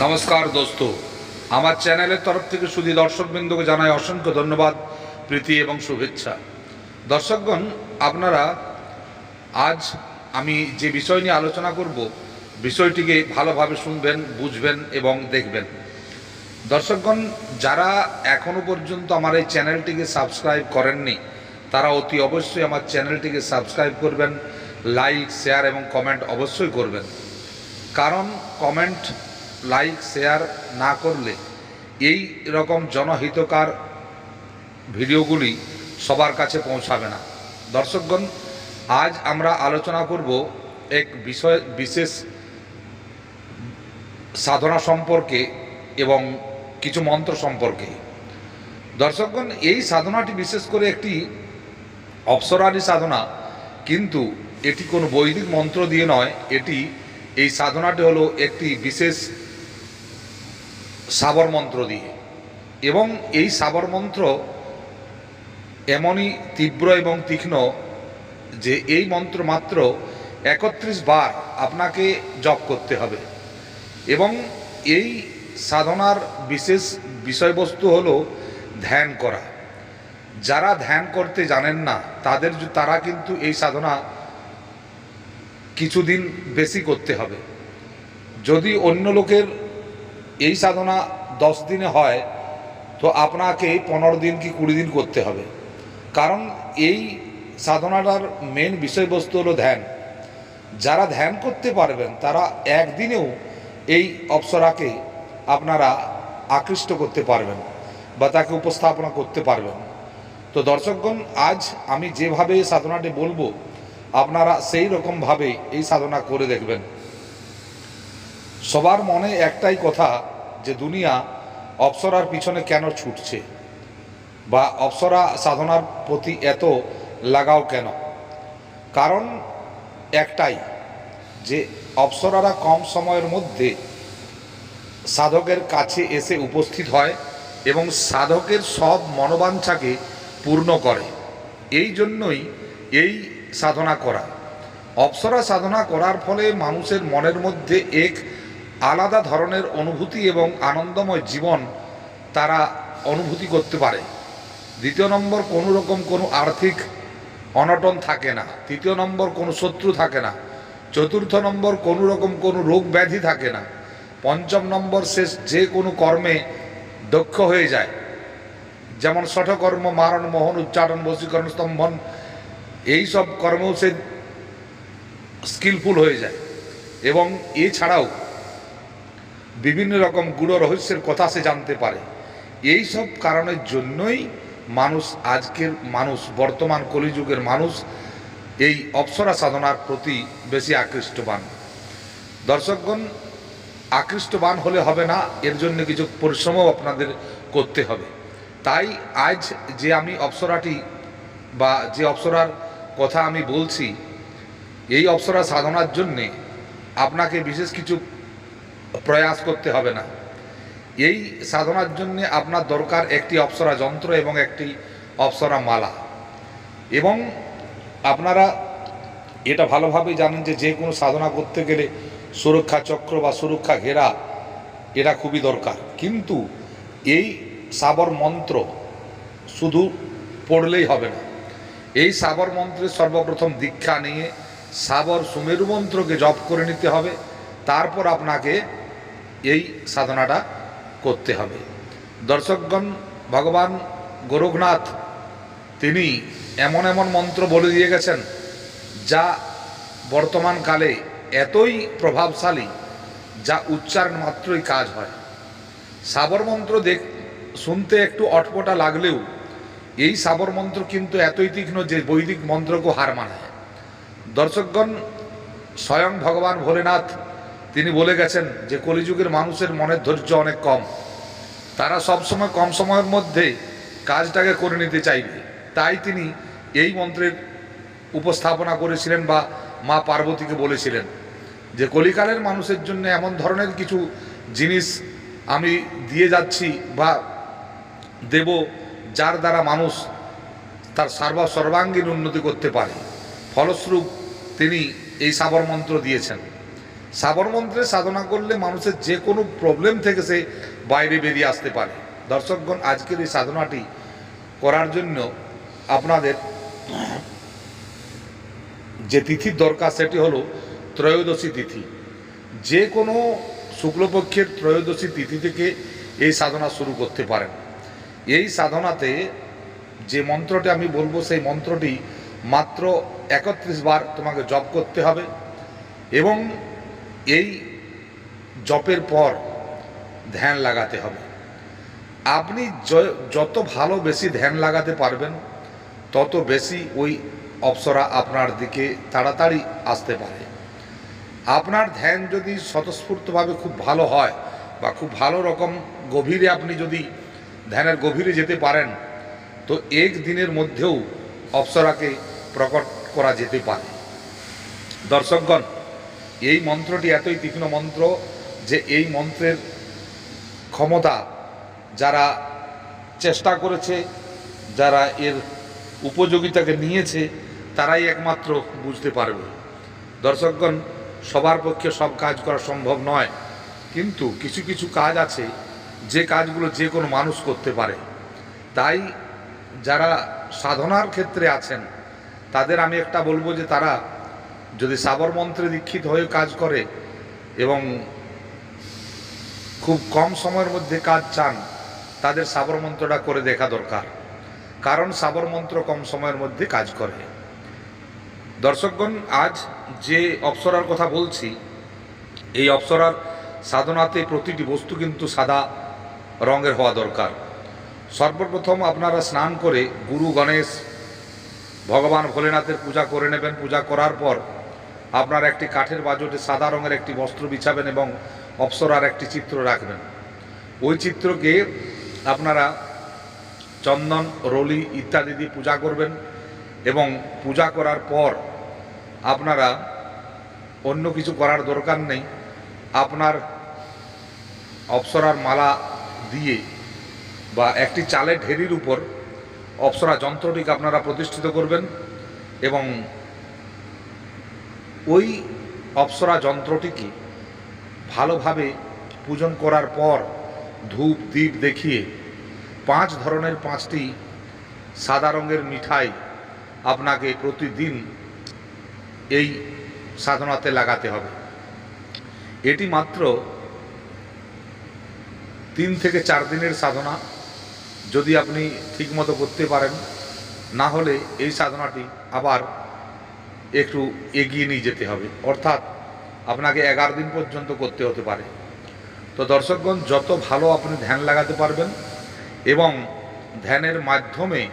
নমস্কার দোস্ত। আমার চ্যানেলের তরফ থেকে শুধু দর্শকবৃন্দকে জানাই অসংখ্য ধন্যবাদ, প্রীতি এবং শুভেচ্ছা। দর্শকগণ, আপনারা আজ আমি যে বিষয় নিয়ে আলোচনা করব, বিষয়টিকে ভালোভাবে শুনবেন, বুঝবেন এবং দেখবেন। দর্শকগণ, যারা এখনও পর্যন্ত আমার এই চ্যানেলটিকে সাবস্ক্রাইব করেননি, তারা অতি অবশ্যই আমার চ্যানেলটিকে সাবস্ক্রাইব করবেন, লাইক, শেয়ার এবং কমেন্ট অবশ্যই করবেন। কারণ, কমেন্ট লাইক, শেয়ার না করলে এই রকম জনহিতকার ভিডিওগুলি সবার কাছে পৌঁছাবে না। দর্শকগণ, আজ আমরা আলোচনা করব এক বিষয়, বিশেষ সাধনা সম্পর্কে এবং কিছু মন্ত্র সম্পর্কে। দর্শকগণ, এই সাধনাটি বিশেষ করে একটি অপসরারি সাধনা, কিন্তু এটি কোনো বৈদিক মন্ত্র দিয়ে নয়, এটি, এই সাধনাটি হলো একটি বিশেষ সাবর মন্ত্র দিয়ে। এবং এই সাবর মন্ত্র এমনই তীব্র এবং তীক্ষ্ণ যে এই মন্ত্র মাত্র একত্রিশ বার আপনাকে জপ করতে হবে। এবং এই সাধনার বিশেষ বিষয়বস্তু হলো ধ্যান করা। যারা ধ্যান করতে জানেন না, তাদের তারা কিন্তু এই সাধনা কিছুদিন বেশি করতে হবে। যদি অন্য লোকের এই সাধনা দশ দিনে হয়, তো আপনাকে পনেরো দিন কি কুড়ি দিন করতে হবে। কারণ এই সাধনাটার মেন বিষয়বস্তু হলো ধ্যান। যারা ধ্যান করতে পারবেন, তারা একদিনেও এই অপ্সরাকে আপনারা আকৃষ্ট করতে পারবেন বা তাকে উপস্থাপনা করতে পারবেন। তো দর্শকগণ, আজ আমি যেভাবে সাধনাটি বলব, আপনারা সেই রকমভাবে এই সাধনা করে দেখবেন। সবার মনে একটাই কথা যে দুনিয়া অপ্সরার পিছনে কেন ছুটছে? বা অপ্সরা সাধনার প্রতি এত লাগাও কেন? কারণ একটাই যে অপ্সরারা কম সময়ের মধ্যে সাধকের কাছে এসে উপস্থিত হয় এবং সাধকের সব মনোবাঞ্ছাকে পূর্ণ করে। এই জন্যই এই সাধনা করা। অপ্সরা সাধনা করার ফলে মানুষের মনের মধ্যে এক আলাদা ধরনের অনুভূতি এবং আনন্দময় জীবন তারা অনুভূতি করতে পারে। দ্বিতীয় নম্বর, কোনো রকম কোনো আর্থিক অনটন থাকে না। তৃতীয় নম্বর, কোনো শত্রু থাকে না। চতুর্থ নম্বর, কোনো রকম কোনো রোগ ব্যাধি থাকে না। পঞ্চম নম্বর, শেষ যে কোনো কর্মে দক্ষ হয়ে যায়। যেমন শঠকর্ম মারণ, মোহন, উচ্চারণ, বশীকরণ, স্তম্ভন, এই সব কর্মেও সে স্কিলফুল হয়ে যায়। এবং এছাড়াও বিভিন্ন রকম গুড় রহস্যের কথা সে জানতে পারে। এই সব কারণের জন্যই মানুষ আজকের মানুষ, বর্তমান কলিযুগের মানুষ এই অপসরা সাধনার প্রতি বেশি আকৃষ্টবান। দর্শকগণ, আকৃষ্টবান হলে হবে না, এর জন্য কিছু পরিশ্রমও আপনাদের করতে হবে। তাই আজ যে আমি অপ্সরাটি বা যে অপ্সরার কথা আমি বলছি, এই অপসরা সাধনার জন্যে আপনাকে বিশেষ কিছু প্রয়াস করতে হবে না। এই সাধনার জন্য আপনার দরকার একটি অপ্সরা যন্ত্র এবং একটি অপ্সরা মালা। এবং আপনারা এটা ভালোভাবে জানেন যে যে কোনো সাধনা করতে গেলে সুরক্ষা চক্র বা সুরক্ষা ঘেরা, এটা খুবই দরকার। কিন্তু এই সাবর মন্ত্র শুধু পড়লেই হবে না। এই সাবর মন্ত্রের সর্বপ্রথম দীক্ষা নিয়ে সাবর সুমেরু মন্ত্রকে জপ করে নিতে হবে। তারপর আপনাকে এই সাধনাটা করতে হবে। দর্শকগণ, ভগবান গোরখনাথ, তিনি এমন এমন মন্ত্র বলে দিয়ে গেছেন, যা বর্তমান কালে এতই প্রভাবশালী, যা উচ্চারণ মাত্রই কাজ হয়। সাবর মন্ত্র দেখ, শুনতে একটু অটপটা লাগলেও, এই সাবর মন্ত্র কিন্তু এতই তীক্ষ্ণ যে বৈদিক মন্ত্রকে হার মানায়। দর্শকগণ, স্বয়ং ভগবান ভোলেনাথ তিনি বলে গেছেন যে কলিযুগের মানুষের মনের ধৈর্য অনেক কম। তারা সবসময় কম সময়ের মধ্যে কাজটাকে করে নিতে চাইবে। তাই তিনি এই মন্ত্রের উপস্থাপনা করেছিলেন বা মা পার্বতীকে বলেছিলেন যে, কলিকালের মানুষের জন্য এমন ধরনের কিছু জিনিস আমি দিয়ে যাচ্ছি বা দেব যার দ্বারা মানুষ তার সর্ব সর্বাঙ্গীন উন্নতি করতে পারে। ফলস্বরূপ তিনি এই সাবর মন্ত্র দিয়েছেন। সাবর মন্ত্রে সাধনা করলে মানুষের যে কোনো প্রবলেম থেকে সে বাইরে বেরিয়ে আসতে পারে। দর্শকগণ, আজকের এই সাধনাটি করার জন্য আপনাদের যে তিথির দরকার সেটি হলো ত্রয়োদশী তিথি। যে কোনো শুক্লপক্ষের ত্রয়োদশী তিথি থেকে এই সাধনা শুরু করতে পারেন। এই সাধনাতে যে মন্ত্রটি আমি বলব, সেই মন্ত্রটি মাত্র একত্রিশ বার তোমাকে জপ করতে হবে এবং এই জপের পর ধ্যান লাগাতে হবে। আপনি যত ভালো বেশি ধ্যান লাগাতে পারবেন, তত বেশি ওই অপসরা আপনার দিকে তাড়াতাড়ি আসতে পারে। আপনার ধ্যান যদি স্বতঃস্ফূর্তভাবে খুব ভালো হয় বা খুব ভালো রকম গভীরে আপনি যদি ধ্যানের গভীরে যেতে পারেন, তো এক দিনের মধ্যেও অপসরাকে প্রকট করা যেতে পারে। দর্শকগণ এই মন্ত্রটি এতই তীক্ষ্ণ মন্ত্র যে এই মন্ত্রের ক্ষমতা যারা চেষ্টা করেছে, যারা এর উপযোগিতাকে নিয়েছে, তারাই একমাত্র বুঝতে পারবে। দর্শকগণ, সবার পক্ষে সব কাজ করা সম্ভব নয়, কিন্তু কিছু কিছু কাজ আছে যে কাজগুলো যে কোনো মানুষ করতে পারে। তাই যারা সাধনার ক্ষেত্রে আছেন, তাদের আমি একটা বলব যে তারা যদি সাবর মন্ত্রে দীক্ষিত হয়ে কাজ করে এবং খুব কম সময়ের মধ্যে কাজ চান, তাদের সাবর মন্ত্রটা করে দেখা দরকার। কারণ সাবর মন্ত্র কম সময়ের মধ্যে কাজ করে। দর্শকগণ, আজ যে অপ্সরার কথা বলছি, এই অপ্সরার সাধনাতে প্রতিটি বস্তু কিন্তু সাদা রঙের হওয়া দরকার। সর্বপ্রথম আপনারা স্নান করে গুরু গণেশ, ভগবান ভোলেনাথের পূজা করে নেবেন। পূজা করার পর আপনার একটি কাঠের বাজটে সাদা রঙের একটি বস্ত্র বিছাবেন এবং অপ্সরার একটি চিত্র রাখবেন। ওই চিত্রকে আপনারা চন্দন, রলি ইত্যাদি দিয়ে পূজা করবেন এবং পূজা করার পর আপনারা অন্য কিছু করার দরকার নেই। আপনার অপ্সরার মালা দিয়ে বা একটি চালের ঢেরির উপর অপ্সরা যন্ত্রটিকে আপনারা প্রতিষ্ঠিত করবেন এবং ওই অপ্সরা যন্ত্রটিকে ভালোভাবে পূজন করার পর ধূপ দ্বীপ দেখিয়ে পাঁচ ধরনের পাঁচটি সাদা রঙের মিঠাই আপনাকে প্রতিদিন এই সাধনাতে লাগাতে হবে। এটি মাত্র তিন থেকে চার দিনের সাধনা। যদি আপনি ঠিকমতো করতে পারেন, না হলে এই সাধনাটি আবার একটু এগিয়ে নিয়ে যেতে হবে। অর্থাৎ আপনাকে এগারো দিন পর্যন্ত করতে হতে পারে। তো দর্শকগণ, যত ভালো আপনি ধ্যান লাগাতে পারবেন এবং ধ্যানের মাধ্যমে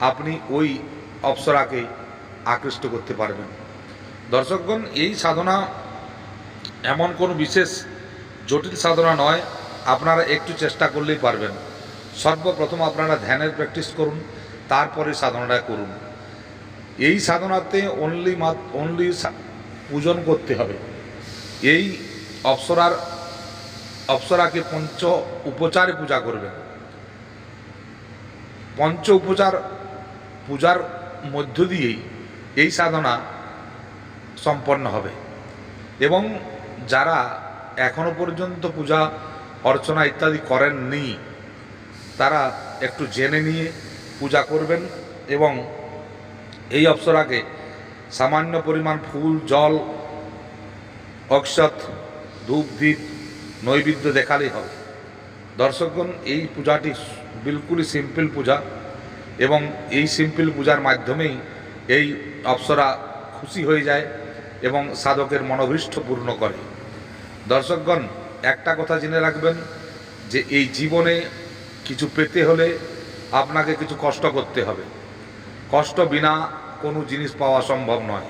আপনি ওই অপ্সরাকে আকৃষ্ট করতে পারবেন। দর্শকগণ, এই সাধনা এমন কোনো বিশেষ জটিল সাধনা নয়, আপনারা একটু চেষ্টা করলেই পারবেন। সর্বপ্রথম আপনারা ধ্যানের প্র্যাকটিস করুন, তারপরে সাধনাটা করুন। এই সাধনাতে অনলি অনলি পূজন করতে হবে। এই অপ্সরার, অপ্সরাকে পঞ্চ উপচারে পূজা করবেন। পঞ্চ উপচার, পূজার মধ্য দিয়েই এই সাধনা সম্পন্ন হবে। এবং যারা এখনও পর্যন্ত পূজা, অর্চনা ইত্যাদি করেননি, তারা একটু জেনে নিয়ে পূজা করবেন এবং এই অপ্সরাকে সামান্য পরিমাণ ফুল, জল, অক্ষত, ধূপ দ্বীপ নৈবেদ্য দেখালেই হবে। দর্শকগণ, এই পূজাটি বিলকুলই সিম্পল পূজা এবং এই সিম্পল পূজার মাধ্যমেই এই অপ্সরা খুশি হয়ে যায় এবং সাধকের মনোভীষ্ট পূর্ণ করে। দর্শকগণ, একটা কথা জেনে রাখবেন যে এই জীবনে কিছু পেতে হলে আপনাকে কিছু কষ্ট করতে হবে। কষ্ট বিনা কোনো জিনিস পাওয়া সম্ভব নয়।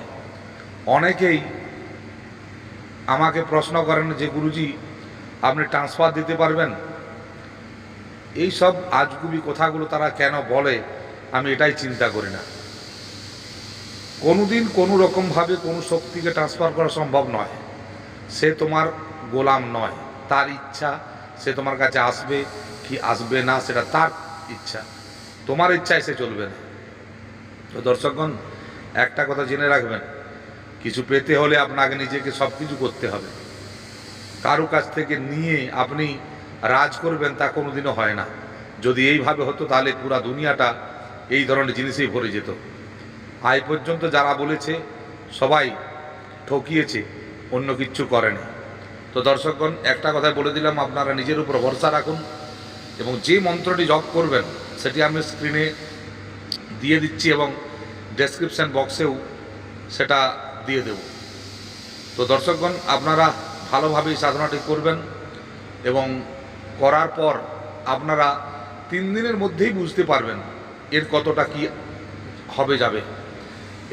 অনেকেই আমাকে প্রশ্ন করেন যে, গুরুজি, আপনি ট্রান্সফার দিতে পারবেন? এই সব আজগুবি কথাগুলো তারা কেন বলে, আমি এটাই চিন্তা করি না। কোনোদিন কোনো রকমভাবে কোনো শক্তিকে ট্রান্সফার করা সম্ভব নয়। সে তোমার গোলাম নয়, তার ইচ্ছা সে তোমার কাছে আসবে, কি আসবে না সেটা তার ইচ্ছা। তোমার ইচ্ছায় সে চলবে না। তো দর্শকগণ, একটা কথা জেনে রাখবেন, কিছু পেতে হলে আপনাকে নিজেকে সব কিছু করতে হবে। কারও কাছ থেকে নিয়ে আপনি রাজ করবেন তা কোনোদিনও হয় না। যদি এইভাবে হতো তাহলে পুরা দুনিয়াটা এই ধরনের জিনিসেই ভরে যেত। আজ পর্যন্ত যারা বলেছে, সবাই ঠকিয়েছে, অন্য কিচ্ছু করেনি। তো দর্শকগণ, একটা কথা বলে দিলাম, আপনারা নিজের উপর ভরসা রাখুন এবং যে মন্ত্রটি জপ করবেন, সেটি আমি স্ক্রিনে দিয়ে দিচ্ছি এবং ডেসক্রিপশন বক্সেও সেটা দিয়ে দেব। তো দর্শকগণ, আপনারা ভালোভাবে এই সাধনাটি করবেন এবং করার পর আপনারা তিন দিনের মধ্যেই বুঝতে পারবেন এর কতটা কি হবে যাবে।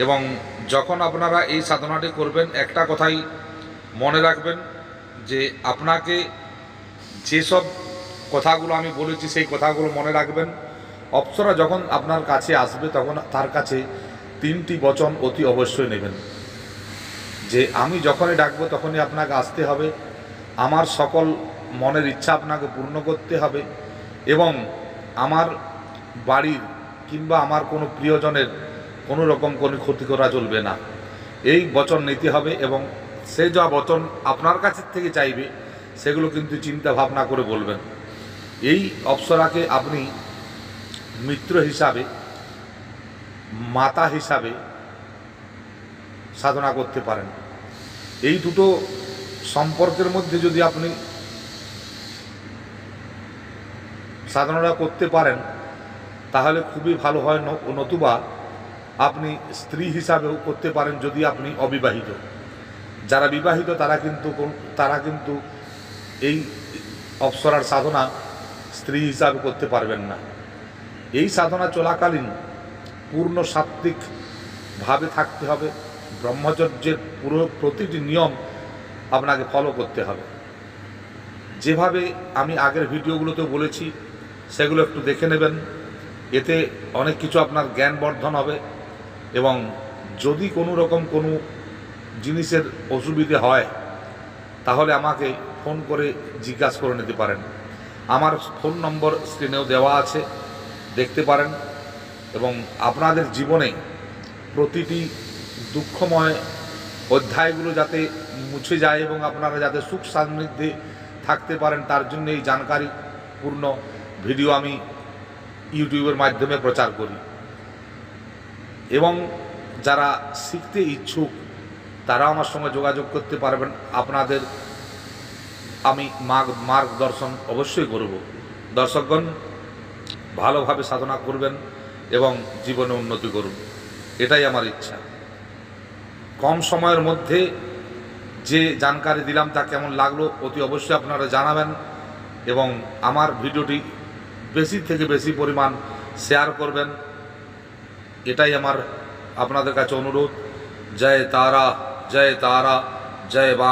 এবং যখন আপনারা এই সাধনাটি করবেন, একটা কথাই মনে রাখবেন যে আপনাকে যেসব কথাগুলো আমি বলেছি, সেই কথাগুলো মনে রাখবেন। অপ্সরা যখন আপনার কাছে আসবে, তখন তার কাছে তিনটি বচন অতি অবশ্যই নেবেন। যে আমি যখনই ডাকবো, তখনই আপনাকে আসতে হবে। আমার সকল মনের ইচ্ছা আপনাকে পূর্ণ করতে হবে এবং আমার বাড়ির কিংবা আমার কোনো প্রিয়জনের কোনো রকম কোনো ক্ষতি করা চলবে না। এই বচন নিতে হবে এবং সে যা বচন আপনার কাছে থেকে চাইবে, সেগুলো কিন্তু চিন্তা ভাবনা করে বলবেন। এই অপ্সরাকে আপনি মিত্র হিসাবে, মাতা হিসাবে সাধনা করতে পারেন। এই দুটো সম্পর্কের মধ্যে যদি আপনি সাধনাটা করতে পারেন, তাহলে খুবই ভালো হয়। নতুবা আপনি স্ত্রী হিসাবেও করতে পারেন যদি আপনি অবিবাহিত। যারা বিবাহিত তারা কিন্তু তারা কিন্তু এই অপ্সরার সাধনা স্ত্রী হিসাবে করতে পারবেন না। এই সাধনা চলাকালীন পূর্ণ সাত্ত্বিক ভাবে থাকতে হবে। ব্রহ্মচর্যের পুরো প্রতিটি নিয়ম আপনাকে ফলো করতে হবে। যেভাবে আমি আগের ভিডিওগুলোতে বলেছি, সেগুলো একটু দেখে নেবেন। এতে অনেক কিছু আপনার জ্ঞান বর্ধন হবে এবং যদি কোনো রকম কোনো জিনিসের অসুবিধে হয়, তাহলে আমাকে ফোন করে জিজ্ঞাসা করে নিতে পারেন। আমার ফোন নম্বর স্ক্রিনেও দেওয়া আছে। দেখতে পারেন এবং আপনাদের জীবনে প্রতিটি দুঃখময় অধ্যায়গুলো যাতে মুছে যায় এবং আপনারা যাতে সুখ সান্নিধ্যে থাকতে পারেন, তার জন্য এই জানকারিপূর্ণ ভিডিও আমি ইউটিউবের মাধ্যমে প্রচার করি। এবং যারা শিখতে ইচ্ছুক তারা আমার সঙ্গে যোগাযোগ করতে পারবেন। আপনাদের আমি মার্গ, মার্গদর্শন অবশ্যই করব। দর্শকগণ ভালোভাবে সাধনা করবেন এবং জীবনে উন্নতি করুন। এটাই আমার ইচ্ছা। কম সময়ের মধ্যে যে জানকারি দিলাম তা কেমন লাগল অতি অবশ্যই আপনারা জানাবেন এবং আমার ভিডিওটি বেশি থেকে বেশি পরিমাণ শেয়ার করবেন। এটাই আমার, আপনাদের কাছে অনুরোধ। জয় তারা জয় তারা, জয় বাম।